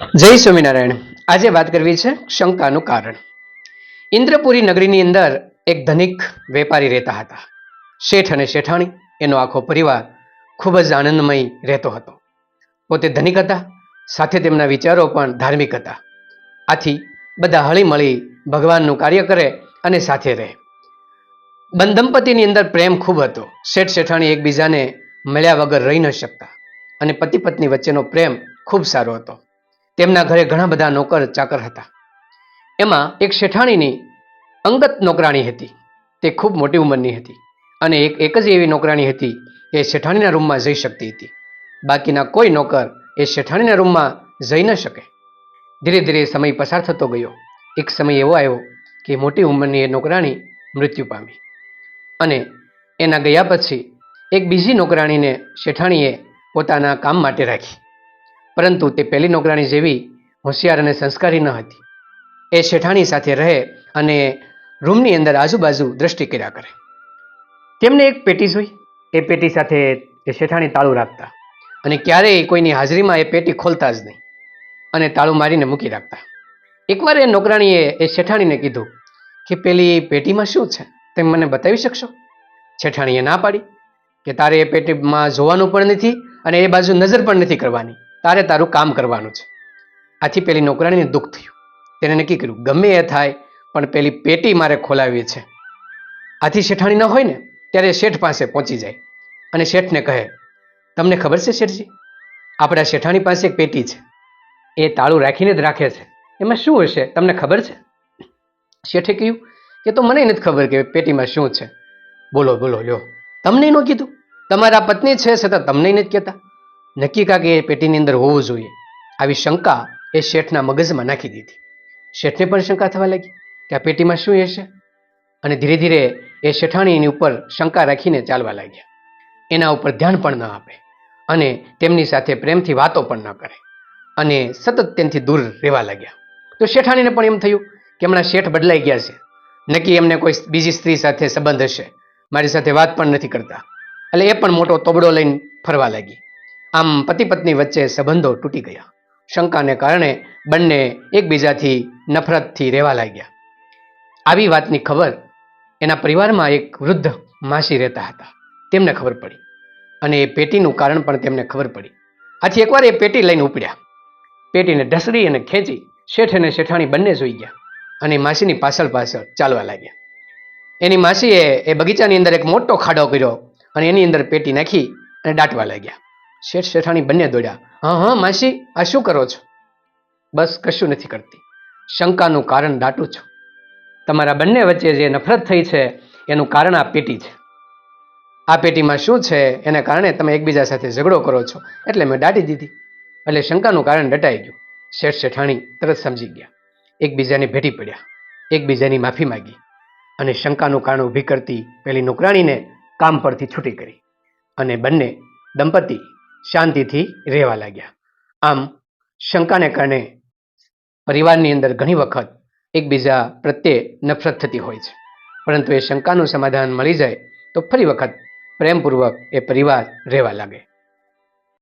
જય સ્વામિનારાયણ. આજે વાત કરવી છે શંકાનું કારણ. ઇન્દ્રપુરી નગરીની અંદર એક ધનિક વેપારી રહેતા હતા. શેઠ અને શેઠાણી એનો આખો પરિવાર ખૂબ જ આનંદમય રહેતો હતો. પોતે ધનિક હતા, સાથે તેમના વિચારો પણ ધાર્મિક હતા. આથી બધા હળીમળી ભગવાનનું કાર્ય કરે અને સાથે રહે. બંધ દંપતીની અંદર પ્રેમ ખૂબ હતો. શેઠ શેઠાણી એકબીજાને મળ્યા વગર રહી ન શકતા અને પતિ પત્ની વચ્ચેનો પ્રેમ ખૂબ સારો હતો. તેમના ઘરે ઘણા બધા નોકર ચાકર હતા. એમાં એક શેઠાણીની અંગત નોકરાણી હતી. તે ખૂબ મોટી ઉંમરની હતી અને એક એક જ એવી નોકરાણી હતી એ શેઠાણીના રૂમમાં જઈ શકતી હતી. બાકીના કોઈ નોકર એ શેઠાણીના રૂમમાં જઈ ન શકે. ધીરે ધીરે સમય પસાર થતો ગયો. એક સમય એવો આવ્યો કે મોટી ઉંમરની એ નોકરાણી મૃત્યુ પામી. અને એના ગયા પછી એક બીજી નોકરાણીને શેઠાણીએ પોતાના કામ માટે રાખી. પરંતુ તે પહેલી નોકરાણી જેવી હોશિયાર અને સંસ્કારી ન હતી. એ શેઠાણી સાથે રહે અને રૂમની અંદર આજુબાજુ દ્રષ્ટિ કર્યા કરે. તેમને એક પેટી જોઈ. એ પેટી સાથે એ શેઠાણી તાળું રાખતા અને ક્યારેય કોઈની હાજરીમાં એ પેટી ખોલતા જ નહીં અને તાળું મારીને મૂકી રાખતા. એકવાર એ નોકરાણીએ એ શેઠાણીને કીધું કે, પેલી પેટીમાં શું છે? તેમ મને બતાવી શકશો? શેઠાણીએ ના પાડી કે, તારે એ પેટીમાં જોવાનું પણ નથી અને એ બાજુ નજર પણ નથી કરવાની. તારે તારું કામ કરવાનું છે. આથી પેલી નોકરાણીને દુઃખ થયું. તેને નક્કી કર્યું, ગમે એ થાય, પણ પેલી પેટી મારે ખોલાવી છે. આથી શેઠાણી ન હોય ને, ત્યારે શેઠ પાસે પહોંચી જાય. અને શેઠને કહે, તમને ખબર છે શેઠજી? આપણા શેઠાણી પાસે એક પેટી છે. એ તાળું રાખીને જ રાખે છે. એમાં શું હશે? તમને ખબર છે? શેઠે કહ્યું, કે તો મને નથી ખબર કે પેટીમાં શું છે. બોલો બોલો, લ્યો. તમને ન કીધું? તમારા પત્ની છે છતાં તમને નથી કહેતા? નક્કી કાકે એ પેટીની અંદર હોવું જોઈએ. આવી શંકા એ શેઠના મગજમાં નાખી દીધી. શેઠને પણ શંકા થવા લાગી કે આ પેટીમાં શું હશે અને ધીરે ધીરે એ શેઠાણી એની ઉપર શંકા રાખીને ચાલવા લાગ્યા. એના ઉપર ધ્યાન પણ ન આપે અને તેમની સાથે પ્રેમથી વાતો પણ ન કરે અને સતત તેમથી દૂર રહેવા લાગ્યા. તો શેઠાણીને પણ એમ થયું કે હમણાં શેઠ બદલાઈ ગયા છે. નક્કી એમને કોઈ બીજી સ્ત્રી સાથે સંબંધ હશે. મારી સાથે વાત પણ નથી કરતા. એટલે એ પણ મોટો તોબડો લઈને ફરવા લાગી. આમ પતિ પત્ની વચ્ચે સંબંધો તૂટી ગયા. શંકાને કારણે બંને એકબીજાથી નફરતથી રહેવા લાગ્યા. આવી વાતની ખબર એના પરિવારમાં એક વૃદ્ધ માસી રહેતા હતા. તેમને ખબર પડી અને એ પેટીનું કારણ પણ તેમને ખબર પડી. આથી એકવાર એ પેટી લઈને ઉપડ્યા. પેટીને ઢસડી અને ખેંચી શેઠ અને શેઠાણી બંને જોઈ ગયા અને માસીની પાછળ પાછળ ચાલવા લાગ્યા. એની માસીએ એ બગીચાની અંદર એક મોટો ખાડો કર્યો અને એની અંદર પેટી નાખી અને દાટવા લાગ્યા. શેઠ શેઠાણી બંને દોડ્યા. હા હા, માસી, આ શું કરો છો? બસ, કશું નથી કરતી. શંકાનું કારણ દાટું છું. તમારા બંને વચ્ચે જે નફરત થઈ છે, એનું કારણ આ પેટી છે. આ પેટીમાં શું છે, એને કારણે તમે એકબીજા સાથે ઝઘડો કરો છો, એટલે મેં દાટી દીધી. એટલે શંકાનું કારણ દટાઈ ગયું. શેઠ શેઠાણી તરત સમજી ગયા. એકબીજાને ભેટી પડ્યા. એકબીજાની માફી માગી. અને શંકાનું કારણ ઊભી કરતી પેલી નોકરાણીને કામ પરથી છૂટી કરી. અને બંને દંપતી શાંતિથી રહેવા લાગ્યા. આમ શંકાને કારણે પરિવારની અંદર ઘણી વખત એકબીજા પ્રત્યે નફરત થતી હોય છે. પરંતુ એ શંકાનું સમાધાન મળી જાય તો ફરી વખત પ્રેમપૂર્વક એ પરિવાર રહેવા લાગે.